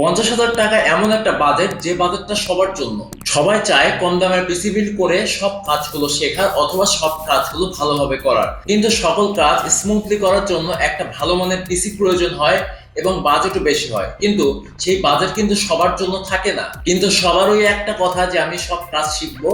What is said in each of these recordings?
পঞ্চাশ হাজার টাকা এমন একটা বাজেট যে বাজেটটা সবার জন্য। সবাই চায় কম দামের পিসি বিল্ড করে সব কাজগুলো শেখার অথবা সব কাজগুলো ভালোভাবে করার। কিন্তু সকল কাজ স্মুথলি করার জন্য একটা ভালো মানের পিসি প্রয়োজন হয় এবং বাজেটও বেশি হয়। কিন্তু সেই বাজেট কিন্তু সবার জন্য থাকে না। কিন্তু সবারই একটা কথা যে আমি সব কাজ শিখব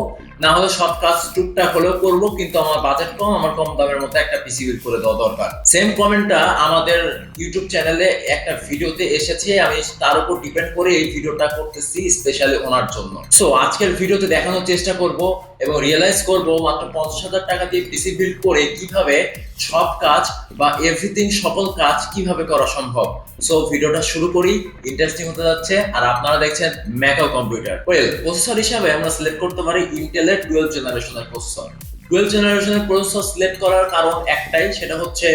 না হলে সব কাজ টুকটাক হলেও করব, কিন্তু আমার বাজেট কম, আমার কম দামের মধ্যে একটা পিসি বিল করে দেওয়া দরকার। সেম কমেন্টটা আমাদের ইউটিউব চ্যানেলে একটা ভিডিওতে এসেছে, আমি তার উপর ডিপেন্ড করে এই ভিডিওটা করতেছি স্পেশালি ওনার জন্য। সো আজকের ভিডিওতে দেখানোর চেষ্টা করব এবং রিয়েলাইজ করব মাত্র পঞ্চাশ হাজার টাকা দিয়ে পিসি বিল্ড করে কীভাবে সব কাজ বা এভরিথিং সকল কাজ কীভাবে করা সম্ভব। সো ভিডিওটা শুরু করি ইন্টারেস্টিং হতে যাচ্ছে, আর আপনারা দেখছেন ম্যাকাও কম্পিউটার ওয়েল প্রসেসর হিসাবে আমরা সিলেক্ট করতে পারি ইন্টেলের টুয়েলভ জেনারেশনের প্রসেসর টুয়েলভ জেনারেশনের প্রসেসর সিলেক্ট করার কারণ একটাই, সেটা হচ্ছে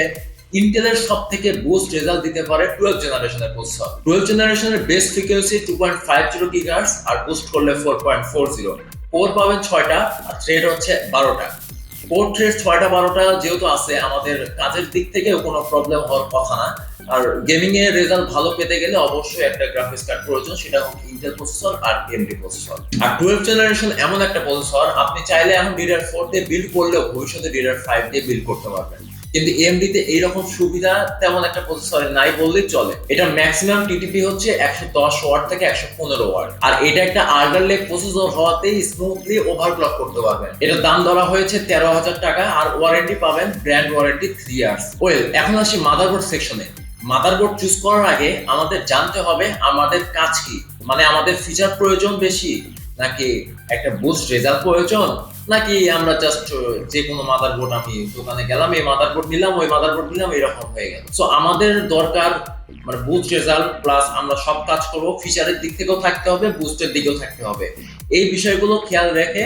ইন্টেলের সব থেকে বুস্ট রেজাল্ট দিতে পারে টুয়েলভ জেনারেশনের প্রসেসর টুয়েলভ জেনারেশনের base frequency two point five zero গিগার্স আর বুস্ট করলে four point four zero core পাবেন ছয়টা, আর থ্রেড হচ্ছে বারোটা। থ্রেড ছয়টা, বারোটা যেহেতু আছে, আমাদের কাজের দিক থেকে কোনো প্রবলেম হওয়ার কথা না। আর গেমিং এর রেজাল্ট ভালো পেতে গেলে অবশ্যই একটা গ্রাফিক্স কার্ড প্রয়োজন, সেটা হচ্ছে ইন্টেল প্রসেসর আর এমডি প্রসেসর আর টুয়েলভ জেনারেশন এমন একটা প্রসেসর আপনি চাইলে এখন ডিডার ফোর দিয়ে বিল্ড করলেও ভবিষ্যতে ডিডার ফাইভ দিয়ে বিল্ড করতে পারবেন। কিন্তু এমডি তে এইরকম সুবিধা তেমন একটা প্রসেসর নাই বললেই চলে। এটা ম্যাক্সিমাম টিটিপি হচ্ছে একশো দশ ওয়াট থেকে একশো পনেরো ওয়াট আর এটা একটা আর্গার লেগ প্রসেসর হওয়াতেই স্মুথলি ওভারক্লক করতে পারবেন। এটার দাম ধরা হয়েছে তেরো হাজার টাকা আর ওয়ারেন্টি পাবেন brand warranty three years well এখন আসি মাদারবোর্ড সেকশনে মাদারবোর্ড চুজ করার আগে আমাদের জানতে হবে আমাদের কাজ কি? মানে আমাদের ফিচার প্রয়োজন বেশি? নাকি একটা বুস্ট রেজাল্ট প্রয়োজন? নাকি আমরা জাস্ট যে কোনো মাদারবোর্ড আমি দোকানে গেলাম, এই মাদারবোর্ড নিলাম, ওই মাদারবোর্ড নিলাম, এরকম হয়ে গেল। সো আমাদের দরকার মানে বুস্ট রেজাল্ট প্লাস আমরা সব কাজ করব ফিচারের দিক থেকেও থাকতে হবে বুস্টের দিকেও থাকতে হবে। এই বিষয়গুলো খেয়াল রেখে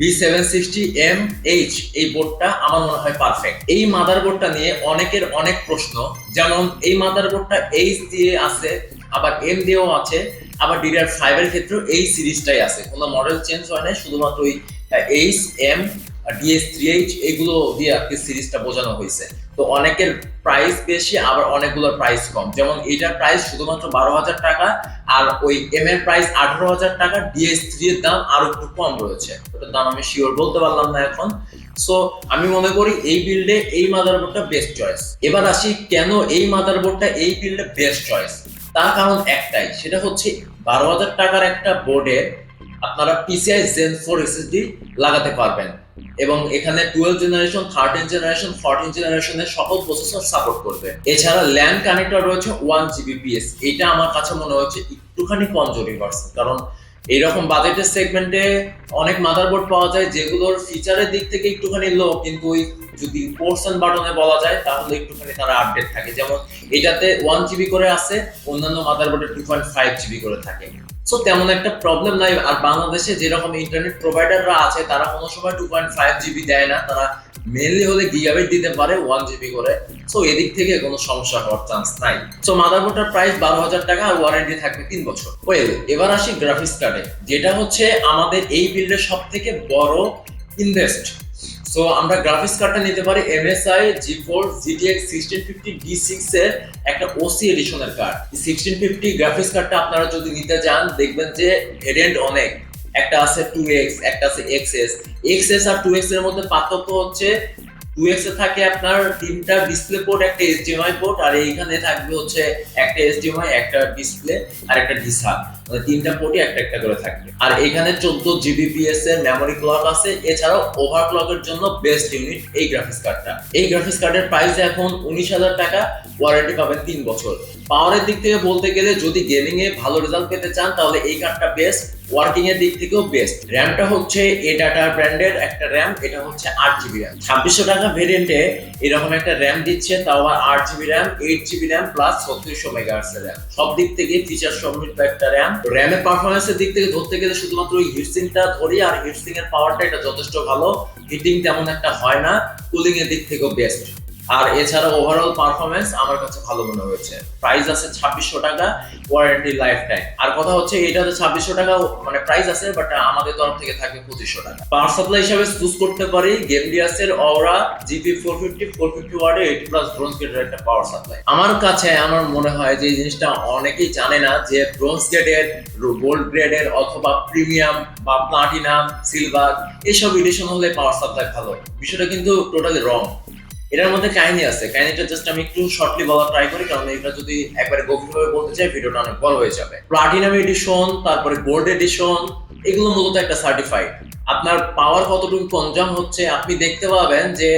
B seven sixty M H এই বোর্ডটা আমার মনে হয় পারফেক্ট এই মাদারবোর্ডটা নিয়ে অনেকের অনেক প্রশ্ন, যেমন এই মাদারবোর্ডটা এইচ দিয়ে আছে, আবার এম দিয়েও আছে, আবার ডিডিআর ফাইভ এর ক্ষেত্রেও এই সিরিজটাই আছে। কোনো মডেল চেঞ্জ হয় না শুধুমাত্র ওই H M DS three H এগুলো দিয়ে আর কি সিরিজটা বোঝানো হয়েছে। তো অনেকের প্রাইস বেশি, আবার অনেকগুলোর প্রাইস কম। যেমন এইটার প্রাইস শুধুমাত্র বারো হাজার টাকা, আর ওই এম এর প্রাইস আঠারো হাজার টাকা ডিএস থ্রি এর দাম আরও একটু কম রয়েছে। ওটার দাম আমি শিওর বলতে পারলাম না এখন। সো আমি মনে করি এই বিল্ডে এই মাদারবোর্ডটা বেস্ট চয়েস এবার আসি কেন এই মাদারবোর্ডটা এই বিল্ডে বেস্ট চয়েস তার কারণ একটাই, সেটা হচ্ছে বারো হাজার টাকার একটা বোর্ডে আপনারা পিসিআই জেন ফোর এসএসডি লাগাতে পারবেন। এবং এখানে twelve generation thirteen generation fourteen জেনারেশনের সকল প্রসেসর সাপোর্ট করবে। এছাড়া ল্যান্ড কানেক্টর রয়েছে ওয়ান জিবিপিএস এটা আমার কাছে মনে হচ্ছে একটুখানি কমজোরি পার্সেন্ট কারণ এইরকম বাজেটের সেগমেন্টে অনেক মাদারবোর্ড পাওয়া যায়, যেগুলোর ফিচারের দিক থেকে একটুখানি লো কিন্তু ওই যদি পোর্শন বাটনে বলা যায়, তাহলে একটুখানি তারা আপডেট থাকে। যেমন এটাতে ওয়ান জিবি করে আছে অন্যান্য মাদারবোর্ডে টু পয়েন্ট ফাইভ জিবি করে থাকে। সো তেমন একটা প্রবলেম নাই। আর বাংলাদেশে যেরকম ইন্টারনেট প্রোভাইডাররা আছে, তারা কোনো সময় টু পয়েন্ট ফাইভ জিবি দেয় না। তারা মেনলি হলে গিগাবিট দিতে পারে ওয়ান জিবি করে। সো এদিক থেকে কোনো সমস্যা হওয়ার চান্স নাই। সো মাদারবোর্ডটার প্রাইস বারো হাজার টাকা আর ওয়ারেন্টি থাকবে তিন বছর। ওয়েল এবার আসি গ্রাফিক্স কার্ডে যেটা হচ্ছে আমাদের এই বিল্ডের সব থেকে বড় ইনভেস্ট সো আমরা গ্রাফিক্স কার্ডটা নিতে পারি MSI G four GTX sixteen fifty D six এর একটা ওসি এডিশনের কার্ড সিক্সটিন ফিফটি গ্রাফিক্স কার্ডটা আপনারা যদি নিতে চান দেখবেন যে ভেরিয়েন্ট অনেক। একটা আছে টু এক্স একটা আছে এক্স এস এক্স এস আর টু এক্সের মধ্যে পার্থক্য হচ্ছে টু এক্স এ থাকে আপনার তিনটা ডিসপ্লে পোর্ট একটা এইচডিএমআই পোর্ট আর এইখানে থাকবে হচ্ছে একটা এইচডিএমআই একটা ডিসপ্লে আর একটা ডিসা মানে তিনটা পোর্টই একটা একটা করে থাকবে আর এখানে চোদ্দ জিবিপিএস এর মেমোরি ক্লক আছে, এছাড়াও জন্য বেস্ট ইউনিট এই গ্রাফিক্স কার্ডটা এই গ্রাফিক্স কার্ডের প্রাইস এখন উনিশ হাজার টাকা ওয়ারেন্টি পাবেন তিন বছর। পাওয়ারের দিক থেকে বলতে গেলে যদি গেমিং এ ভালো রেজাল্ট পেতে চান, তাহলে এই কার্ডটা বেস্ট ওয়ার্কিং এর দিক থেকেও বেস্ট র্যামটা হচ্ছে এ ডাটা ব্র্যান্ডের একটা র্যাম এটা হচ্ছে আট জিবি র্যাম ছাব্বিশশো টাকা ভেরিয়েন্টে এরকম একটা র্যাম দিচ্ছে, তাও আবার আট GB RAM eight GB RAM plus ছত্রিশশো মেগাহার্সের র্যাম সব দিক থেকে ফিচার সমৃদ্ধ একটা র্যাম র্যামের পারফরমেন্সের দিক থেকে ধরতে গেলে শুধুমাত্র হিটসিংটা ধরি আর হিটসিং এর পাওয়ারটা এটা যথেষ্ট ভালো। হিটিং তেমন একটা হয় না। কুলিং এর দিক থেকেও বেস্ট আর এছাড়া ওভারঅল পারফরমেন্স আমার কাছে ভালো মনে হয়েছে। প্রাইস আছে ছাব্বিশশো টাকা ওয়ারেন্টি লাইফ টাইম আর কথা হচ্ছে এটাতে ছাব্বিশশো টাকা মানে প্রাইস আছে বাট আমাদের তরফ থেকে থাকে পঁচিশশো টাকা। পাওয়ার সাপ্লাই হিসাবে চুজ করতে পারি গেমডিয়াসের Aura GP four fifty four fifty ওয়ার্ডে এইটি প্লাস ব্রোঞ্জ গেটের একটা পাওয়ার সাপ্লাই আমার কাছে, আমার মনে হয় যে এই জিনিসটা অনেকেই জানে না যে ব্রোঞ্জ গেটের গোল্ড গ্রেডের অথবা প্রিমিয়াম বা প্লাটিনাম সিলভার এসব এডিশন হলে পাওয়ার সাপ্লাই ভালো। বিষয়টা কিন্তু টোটালি রং এটার মধ্যে কাহিনী আছে। কাহিনীটা জাস্ট আমি একটু শর্টলি বলা ট্রাই করি, কারণ এটা যদি একবারে গভীরভাবে বলতে চাই, ভিডিওটা অনেক বড় হয়ে যাবে। প্লাটিনাম এডিশন তারপরে গোল্ড এডিশন এগুলো মূলত একটা সার্টিফাইড আপনার পাওয়ার কতটুকু কনজাম হচ্ছে, আপনি দেখতে পাবেন যে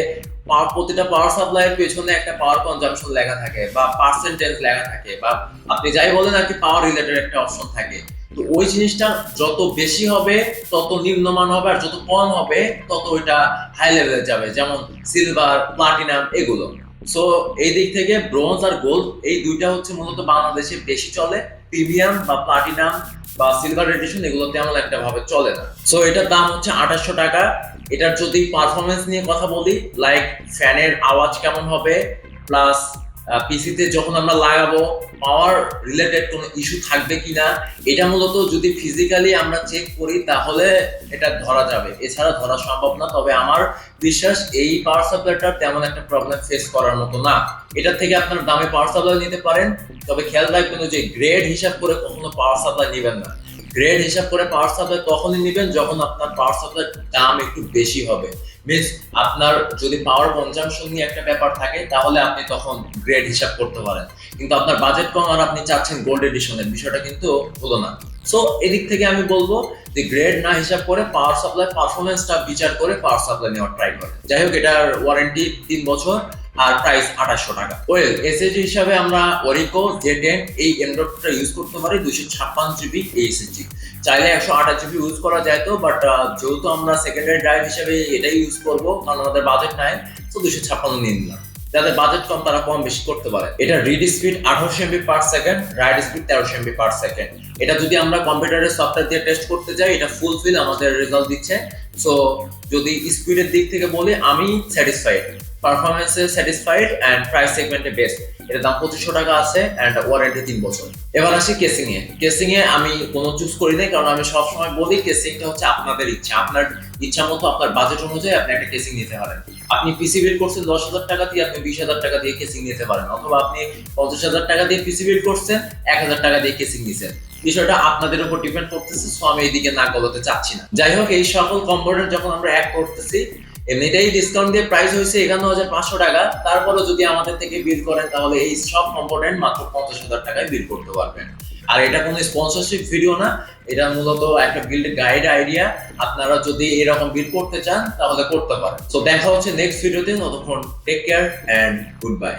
প্রতিটা পাওয়ার সাপ্লাইয়ের পেছনে একটা পাওয়ার কনজাম্পশন লেখা থাকে, বা পার্সেন্টেজ লেখা থাকে, বা আপনি যাই বলেন আর কি পাওয়ার রিলেটেড একটা অপশন থাকে। তো ওই জিনিসটা যত বেশি হবে, তত নিম্নমান হবে, আর যত কম হবে, তত ওইটা হাই লেভেলে যাবে, যেমন সিলভার প্লাটিনাম এগুলো। সো এই দিক থেকে ব্রোঞ্জ আর গোল্ড এই দুইটা হচ্ছে মূলত বাংলাদেশে বেশি চলে। প্রিমিয়াম বা প্লাটিনাম বা সিলভার এডিশন এগুলো তেমন একটা ভাবে চলে না। সো এটার দাম হচ্ছে আঠাশশো টাকা। এটার যদি পারফরমেন্স নিয়ে কথা বলি লাইক ফ্যানের আওয়াজ কেমন হবে প্লাস পিসিতে যখন আমরা লাগাবো পাওয়ার রিলেটেড কোনো ইস্যু থাকবে কিনা, এটা মূলত যদি ফিজিক্যালি আমরা চেক করি, তাহলে এটা ধরা যাবে। এছাড়া ধরা সম্ভব না, তবে আমার বিশ্বাস এই পাওয়ার সাপ্লাইটার তেমন একটা প্রবলেম ফেস করার মতো না। এটার থেকে আপনার দামে পাওয়ার সাপ্লাই নিতে পারেন, তবে খেয়াল রাখবেন যে গ্রেড হিসাব করে কখনো পাওয়ার সাপ্লাই নেবেন না। গ্রেড হিসাব করে পাওয়ার সাপ্লাই তখনই নেবেন যখন আপনার পাওয়ার সাপ্লাইয়ের দাম একটু বেশি হবে। মিনস আপনার যদি পাওয়ার কনজাম্পশন নিয়ে একটা ব্যাপার থাকে, তাহলে আপনি তখন গ্রেড হিসাব করতে পারেন। কিন্তু আপনার বাজেট কম আর আপনি চাচ্ছেন গোল্ড এডিশনের বিষয়টা কিন্তু হলো না। সো এদিক থেকে আমি বলব যে গ্রেড না হিসাব করে পাওয়ার সাপ্লাই পারফরমেন্সটা বিচার করে পাওয়ার সাপ্লাই নেওয়ার ট্রাই করেন। যাই হোক, এটার ওয়ারেন্টি তিন বছর। আর প্রাইস আঠাশশো টাকা। ওয়েল এসএসডি হিসাবে আমরা ওরিকো জে টেন এই এন্ড্রয়েডটা ইউজ করতে পারি দুশো ছাপ্পান্ন জিবি এইচএসডি চাইলে একশো আঠাশ জিবি ইউজ করা যায় তো বাট যেহেতু আমরা সেকেন্ডারি ড্রাইভ হিসেবে এটাই ইউজ করব, কারণ আমাদের বাজেট নাই, তো দুশো ছাপ্পান্ন নিয়ে নিলাম। যাদের বাজেট কম, তারা কম বেশি করতে পারে। এটা রিড স্পিড আঠারোশো MB per second write speed তেরোশো এমবি পার সেকেন্ড এটা যদি আমরা কম্পিউটারের সফটওয়্যার দিয়ে টেস্ট করতে যাই, এটা ফুলফিল আমাদের রেজাল্ট দিচ্ছে। সো যদি স্পিডের দিক থেকে বলি, আমি স্যাটিসফাইড পারফরমেন্সে স্যাটিসফাইড অ্যান্ড প্রাইস সেগমেন্টে বেস্ট এটার দাম পঁচিশশো টাকা আছে অ্যান্ড ওয়ারেন্টি তিন বছর। এবার আসি কেসিং এ কেসিং এ আমি কোনো চুজ করি নাই, কারণ আমি সবসময় বলি কেসিংটা হচ্ছে আপনাদের ইচ্ছা। আপনার ইচ্ছা মতো আপনার বাজেট অনুযায়ী আপনি একটা কেসিং নিতে পারেন। আপনি পিসি বিল করছেন দশ হাজার টাকা দিয়ে, আপনি বিশ হাজার টাকা দিয়ে কেসিং নিতে পারেন। অথবা আপনি পঞ্চাশ হাজার টাকা দিয়ে পিসি বিল করছেন, এক হাজার টাকা দিয়ে কেসিং নিছেন। বিষয়টা আপনাদের উপর ডিপেন্ড করতেছে সো আমি এইদিকে না গলাতে চাচ্ছি না। যাই হোক, এই সকল কম্পোনেন্ট যখন আমরা এক করতেছি এমনিতেই ডিসকাউন্ট দিয়ে প্রাইস হয়েছে একান্ন হাজার পাঁচশো টাকা। তারপরে যদি আমাদের থেকে বিল করেন, তাহলে এই সব কম্পোনেন্ট মাত্র পঞ্চাশ হাজার টাকায় বিল করতে পারবেন। আর এটা কোনো স্পন্সরশিপ ভিডিও না, এটা মূলত একটা বিল্ড গাইড আইডিয়া আপনারা যদি এরকম বিল করতে চান, তাহলে করতে পারেন। তো দেখা হচ্ছে নেক্সট ভিডিওতে ততক্ষণ take care and good bye